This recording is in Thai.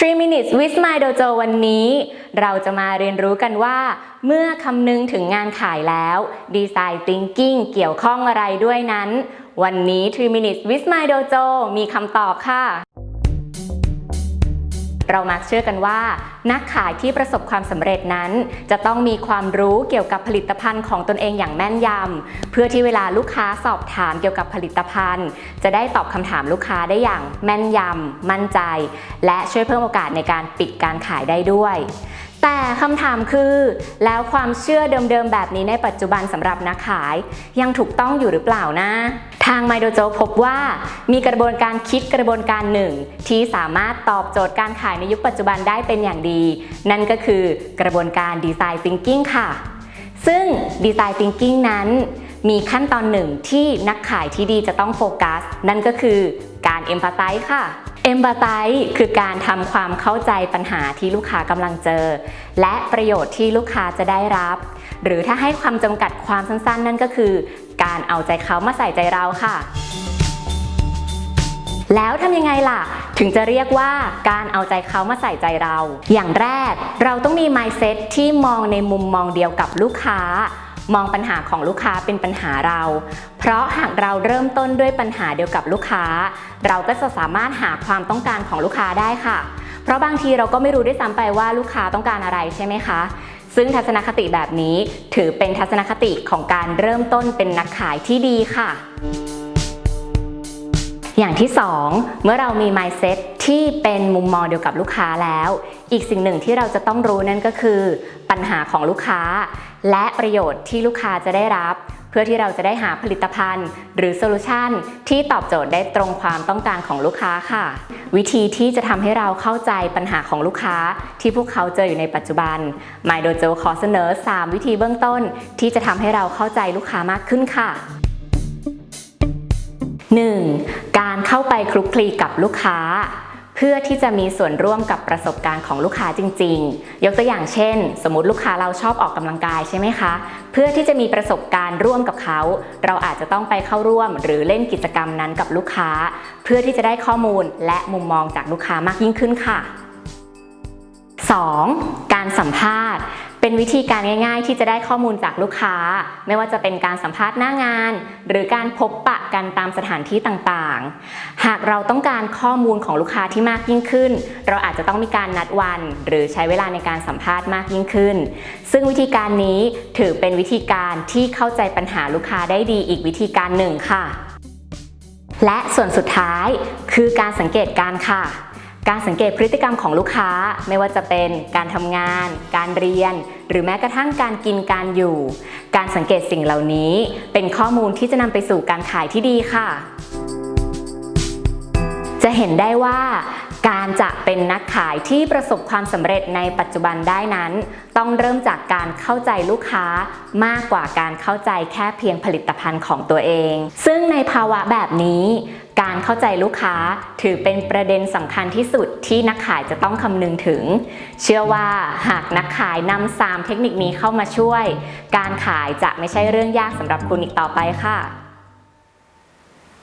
3 minutes with my dojo วันนี้ เราจะมาเรียนรู้กันว่า เมื่อคำนึงถึงงานขายแล้ว design thinking เกี่ยวข้องอะไรด้วยนั้น วันนี้ 3 minutes with my dojo มีคำตอบค่ะ เรามักเชื่อกันว่า นักขายที่ประสบความสำเร็จนั้น จะต้องมีความรู้เกี่ยวกับผลิตภัณฑ์ของตนเองอย่างแม่นยำเพื่อที่เวลาลูกค้าสอบถามเกี่ยวกับผลิตภัณฑ์ จะได้ตอบคำถามลูกค้าได้อย่างแม่นยำมั่นใจ และช่วยเพิ่มโอกาสในการปิดการขายได้ด้วย แต่คำถามคือ แล้วความเชื่อเดิมๆ แบบนี้ในปัจจุบันสำหรับนักขาย ยังถูกต้องอยู่หรือเปล่านะ ทางไมโดโจพบว่ามีกระบวนการคิดกระบวนการหนึ่ง ที่สามารถตอบโจทย์การขายในยุคปัจจุบันได้เป็นอย่างดี นั่นก็คือกระบวนการดีไซน์ทิงกิ้งค่ะ ซึ่งดีไซน์ทิงกิ้งนั้น มีขั้นตอนหนึ่งที่นักขายที่ดีจะต้องโฟกัส นั่นก็คือการเอมพัตไ e ค่ะ เอมพัตไ e คือการทำความเข้าใจปัญหาที่ลูกค้ากำลังเจอ และประโยชน์ที่ลูกค้าจะได้รับ หรือถ้าให้ความจำกัดความสั้นๆ นั่นก็คือ การเอาใจเขามาใส่ใจเราค่ะ แล้วทำยังไงล่ะ ถึงจะเรียกว่าการเอาใจเขามาใส่ใจเรา อย่างแรกเราต้องมี mindset ที่มองในมุมมองเดียวกับลูกค้า มองปัญหาของลูกค้าเป็นปัญหาเรา เพราะหากเราเริ่มต้นด้วยปัญหาเดียวกับลูกค้า เราก็จะสามารถหาความต้องการของลูกค้าได้ค่ะ เพราะบางทีเราก็ไม่รู้ด้วยซ้ำไปว่าลูกค้าต้องการอะไรใช่ไหมคะ ซึ่งทัศนคติแบบนี้ถือเป็นทัศนคติของการเริ่มต้นเป็นนักขายที่ดีค่ะ อย่างที่ 2 เมื่อเรามี mindset ที่เป็นมุมมองเดียวกับลูกค้าแล้ว อีกสิ่งหนึ่งที่เราจะต้องรู้นั่นก็คือ ปัญหาของลูกค้า และประโยชน์ที่ลูกค้าจะได้รับ เพื่อที่เราจะได้หาผลิตภัณฑ์ หรือโซลูชันที่ตอบโจทย์ได้ตรงความต้องการของลูกค้าค่ะ วิธีที่จะทำให้เราเข้าใจปัญหาของลูกค้าที่พวกเขาเจออยู่ในปัจจุบัน My Dojo ขอเสนอ 3 วิธีเบื้องต้น ที่จะทำให้เราเข้าใจลูกค้ามากขึ้นค่ะ 1. เข้าไปคลุกคลีกับลูกค้า เพื่อที่จะมีส่วนร่วมกับประสบการณ์ของลูกค้าจริง ๆ ยกตัวอย่างเช่น สมมติลูกค้าเราชอบออกกำลังกายใช่ไหมคะ เพื่อที่จะมีประสบการณ์ร่วมกับเขา เราอาจจะต้องไปเข้าร่วม หรือเล่นกิจกรรมนั้นกับลูกค้า เพื่อที่จะได้ข้อมูลและมุมมองจากลูกค้ามากยิ่งขึ้นค่ะ 2. การสัมภาษณ์ เป็นวิธีการง่าย ๆ ที่จะได้ข้อมูลจากลูกค้า ไม่ว่าจะเป็นการสัมภาษณ์หน้างาน หรือการพบปะกันตามสถานที่ต่างๆ หากเราต้องการข้อมูลของลูกค้าที่มากยิ่งขึ้น เราอาจจะต้องมีการนัดวัน หรือใช้เวลาในการสัมภาษณ์มากยิ่งขึ้น ซึ่งวิธีการนี้ถือเป็นวิธีการที่เข้าใจปัญหาลูกค้าได้ดีอีกวิธีการหนึ่งค่ะ และส่วนสุดท้ายคือการสังเกตการค่ะ การสังเกตพฤติกรรมของลูกค้าไม่ว่าจะเป็นการทำงาน การเรียน หรือแม้กระทั่งการกินการอยู่ การสังเกตสิ่งเหล่านี้ เป็นข้อมูลที่จะนำไปสู่การขายที่ดีค่ะ จะเห็นได้ว่า การจะเป็นนักขายที่ประสบความสำเร็จในปัจจุบันได้นั้น ต้องเริ่มจากการเข้าใจลูกค้ามากกว่าการเข้าใจแค่เพียงผลิตภัณฑ์ของตัวเอง ซึ่งในภาวะแบบนี้ การเข้าใจลูกค้าถือเป็นประเด็นสำคัญที่สุดที่นักขายจะต้องคำนึงถึง เชื่อว่าหากนักขายนำสามเทคนิคนี้เข้ามาช่วย การขายจะไม่ใช่เรื่องยากสำหรับคุณอีกต่อไปค่ะ